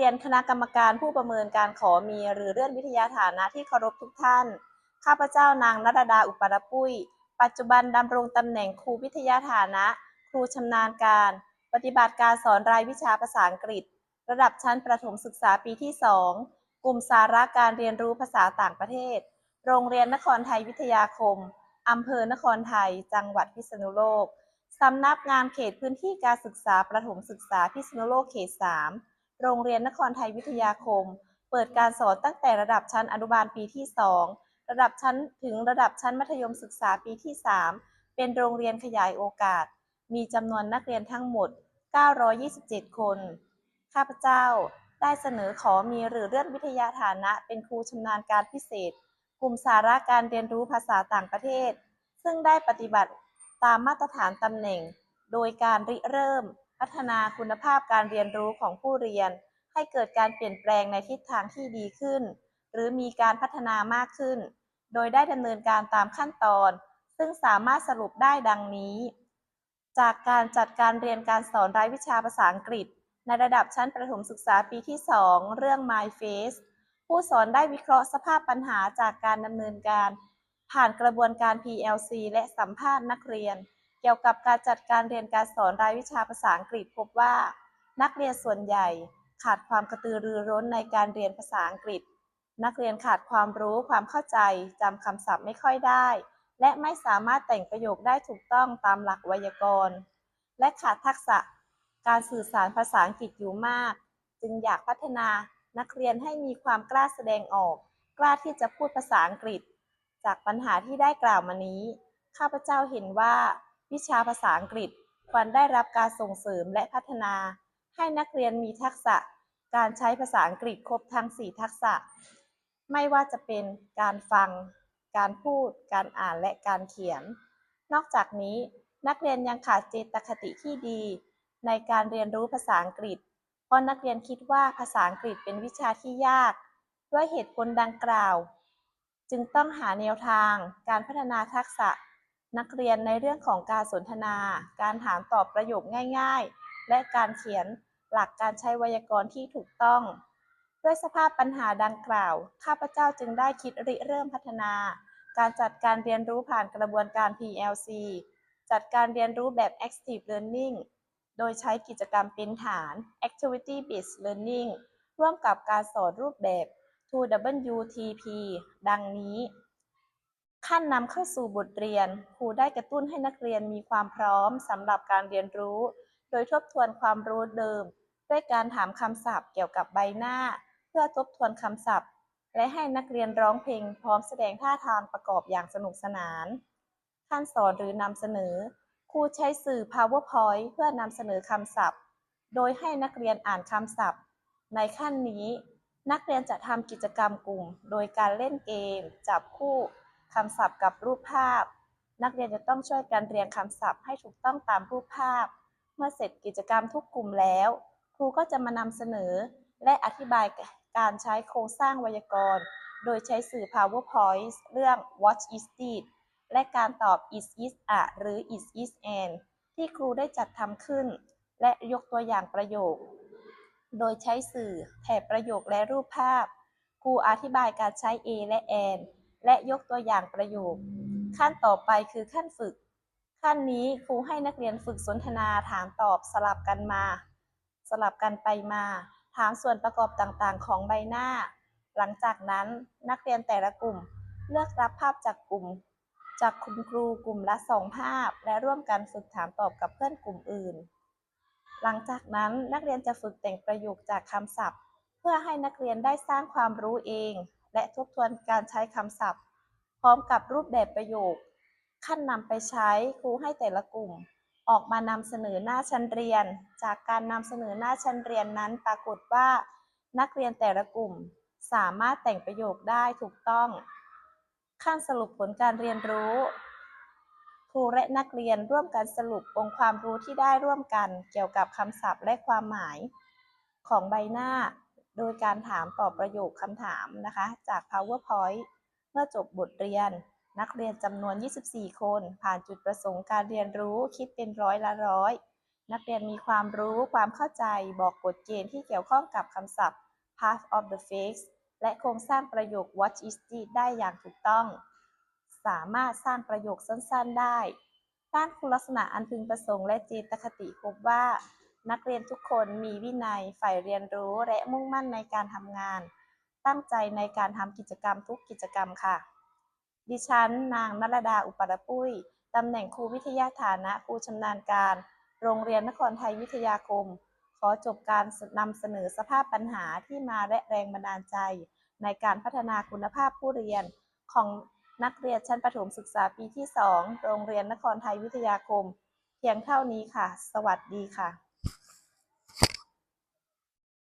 รียนคณะกรรมการผู้ประเมินการขอมีหรือเลื่อนวิทยาฐานะที่เคารพทุกท่าน ข้าพเจ้านางนรดาอุปรปุ้ย ปัจจุบันดำรงตำแหน่งครูวิทยาฐานะ ครูชำนาญการ ปฏิบัติการสอนรายวิชาภาษาอังกฤษ ระดับชั้นประถมศึกษาปีที่ 2 กลุ่มสาระการเรียนรู้ภาษาต่างประเทศ โรงเรียนนครไทยวิทยาคมอำเภอนครไทย จังหวัดพิษณุโลกสำนักงานเขตพื้นที่การศึกษาประถมศึกษาพิษณุโลกเขต 3 โรงเรียนนครไทยวิทยาคม เปิดการสอนตั้งแต่ระดับชั้นอนุบาลปีที่ 2 ระดับชั้นถึงระดับชั้นมัธยมศึกษาปีที่ 3 เป็นโรงเรียนขยายโอกาส มีจำนวนนักเรียนทั้งหมด 927 คน ข้าพเจ้าได้เสนอขอมีหรือเลื่อนวิทยาฐานะเป็นครูชำนาญการพิเศษ กลุ่มสาระการเรียนรู้ภาษาต่างประเทศ ซึ่งได้ปฏิบัติตามมาตรฐานตำแหน่ง โดยการริเริ่ม พัฒนาคุณภาพการเรียนรู้ของผู้เรียน ให้เกิดการเปลี่ยนแปลงในทิศทางที่ดีขึ้น หรือมีการพัฒนามากขึ้น โดยได้ดำเนินการตามขั้นตอน ซึ่งสามารถสรุปได้ดังนี้ จากการจัดการเรียนการสอนรายวิชาภาษาอังกฤษ ในระดับชั้นประถมศึกษาปีที่ 2 เรื่อง My Face ผู้สอนได้วิเคราะห์สภาพปัญหาจากการดำเนินการ ผ่านกระบวนการ PLC และสัมภาษณ์นักเรียน เกี่ยวกับการจัดการเรียนการสอนรายวิชาภาษาอังกฤษพบว่า นักเรียนส่วนใหญ่ขาดความกระตือรือร้นในการเรียนภาษาอังกฤษ นักเรียนขาดความรู้ความเข้าใจจำคำศัพท์ไม่ค่อยได้ และไม่สามารถแต่งประโยคได้ถูกต้องตามหลักไวยากรณ์ และขาดทักษะการสื่อสารภาษาอังกฤษอยู่มาก จึงอยากพัฒนานักเรียนให้มีความกล้าแสดงออก กล้าที่จะพูดภาษาอังกฤษ จากปัญหาที่ได้กล่าวมานี้ ข้าพเจ้าเห็นว่า วิชาภาษาอังกฤษควรได้รับการส่งเสริมและพัฒนา ให้นักเรียนมีทักษะ การใช้ภาษาอังกฤษครบทั้ง 4 ทักษะ ไม่ว่าจะเป็นการฟัง การพูด การอ่านและการเขียน นอกจากนี้นักเรียนยังขาดเจตคติที่ดี ในการเรียนรู้ภาษาอังกฤษ เพราะนักเรียนคิดว่าภาษาอังกฤษเป็นวิชาที่ยาก ด้วยเหตุผลดังกล่าว จึงต้องหาแนวทางการพัฒนาทักษะ นักเรียนในเรื่องของการสนทนา การถามตอบประโยคง่ายๆ และการเขียนหลักการใช้ไวยากรณ์ที่ถูกต้อง ด้วยสภาพปัญหาดังกล่าว ข้าพเจ้าจึงได้คิดริเริ่มพัฒนา การจัดการเรียนรู้ผ่านกระบวนการ PLC จัดการเรียนรู้แบบ Active Learning โดยใช้กิจกรรมเป็นฐาน Activity Based Learning ร่วมกับการสอนรูปแบบ 2WTP ดังนี้ ขั้นนำเข้าสู่บทเรียน ครูได้กระตุ้นให้นักเรียนมีความพร้อมสำหรับการเรียนรู้ โดยทบทวนความรู้เดิม ด้วยการถามคำศัพท์เกี่ยวกับใบหน้า เพื่อทบทวนคำศัพท์ และให้นักเรียนร้องเพลงพร้อมแสดงท่าทางประกอบอย่างสนุกสนาน ขั้นสอนหรือนำเสนอ ครูใช้สื่อ PowerPoint เพื่อนำเสนอคำศัพท์ โดยให้นักเรียนอ่านคำศัพท์ ในขั้นนี้ นักเรียนจะทำกิจกรรมกลุ่ม โดยการเล่นเกม จับคู่ คำศัพท์กับรูปภาพ นักเรียนจะต้องช่วยกันเรียงคำศัพท์ให้ถูกต้องตามรูปภาพ เมื่อเสร็จกิจกรรมทุกกลุ่มแล้ว ครูก็จะมานำเสนอ และอธิบายการใช้โครงสร้างไวยากรณ์ โดยใช้สื่อ PowerPoint เรื่อง What is it และการตอบ is is a หรือ is is an ที่ครูได้จัดทำขึ้น และยกตัวอย่างประโยค โดยใช้สื่อแถบประโยคและรูปภาพ ครูอธิบายการใช้ a และ an และยกตัวอย่างประโยค ขั้นต่อไปคือขั้นฝึก ขั้นนี้ครูให้นักเรียนฝึกสนทนาถามตอบสลับกันมา สลับกันไปมา ถามส่วนประกอบต่างๆ ของใบหน้า หลังจากนั้นนักเรียนแต่ละกลุ่ม เลือกรับภาพจากกลุ่ม จากคุณครูกลุ่มละสองภาพ และร่วมกันฝึกถามตอบกับเพื่อนกลุ่มอื่น หลังจากนั้นนักเรียนจะฝึกแต่งประโยคจากคำศัพท์ เพื่อให้นักเรียนได้สร้างความรู้เอง และทบทวนการใช้คำศัพท์ พร้อมกับรูปแบบประโยค ขั้นนำไปใช้ครูให้แต่ละกลุ่ม ออกมานำเสนอหน้าชั้นเรียน จากการนำเสนอหน้าชั้นเรียนนั้นปรากฏว่า นักเรียนแต่ละกลุ่ม สามารถแต่งประโยคได้ถูกต้อง ขั้นสรุปผลการเรียนรู้ครูและนักเรียนร่วมกันสรุปองค์ความรู้ที่ได้ร่วมกันเกี่ยวกับคำศัพท์และความหมาย ของใบหน้า โดยการถามตอบประโยคคำถามนะคะจาก PowerPoint เมื่อจบบทเรียน นักเรียนจำนวน 24 คน ผ่านจุดประสงค์การเรียนรู้คิดเป็นร้อยละร้อย นักเรียนมีความรู้ความเข้าใจบอกกฎเกณฑ์ที่เกี่ยวข้องกับคำศัพท์ path of the face และโครงสร้างประโยค what is it ได้อย่างถูกต้อง สามารถสร้างประโยคสั้นๆได้ด้านคุณลักษณะอันพึงประสงค์และเจตคติพบว่า นักเรียนทุกคนมีวินัยใฝ่เรียนรู้และมุ่งมั่นในการทำงาน ตั้งใจในการทำกิจกรรมทุกกิจกรรมค่ะ ดิฉัน นางนรดาอุปรปุ้ยตำแหน่งครูวิทยาฐานะครูชำนาญการ โรงเรียนนครไทยวิทยาคม ขอจบการนำเสนอสภาพปัญหาที่มาและแรงบันดาลใจ ในการพัฒนาคุณภาพผู้เรียนของนักเรียนชั้นประถมศึกษาปีที่ 2 โรงเรียนนครไทยวิทยาคม เพียงเท่านี้ค่ะ สวัสดีค่ะ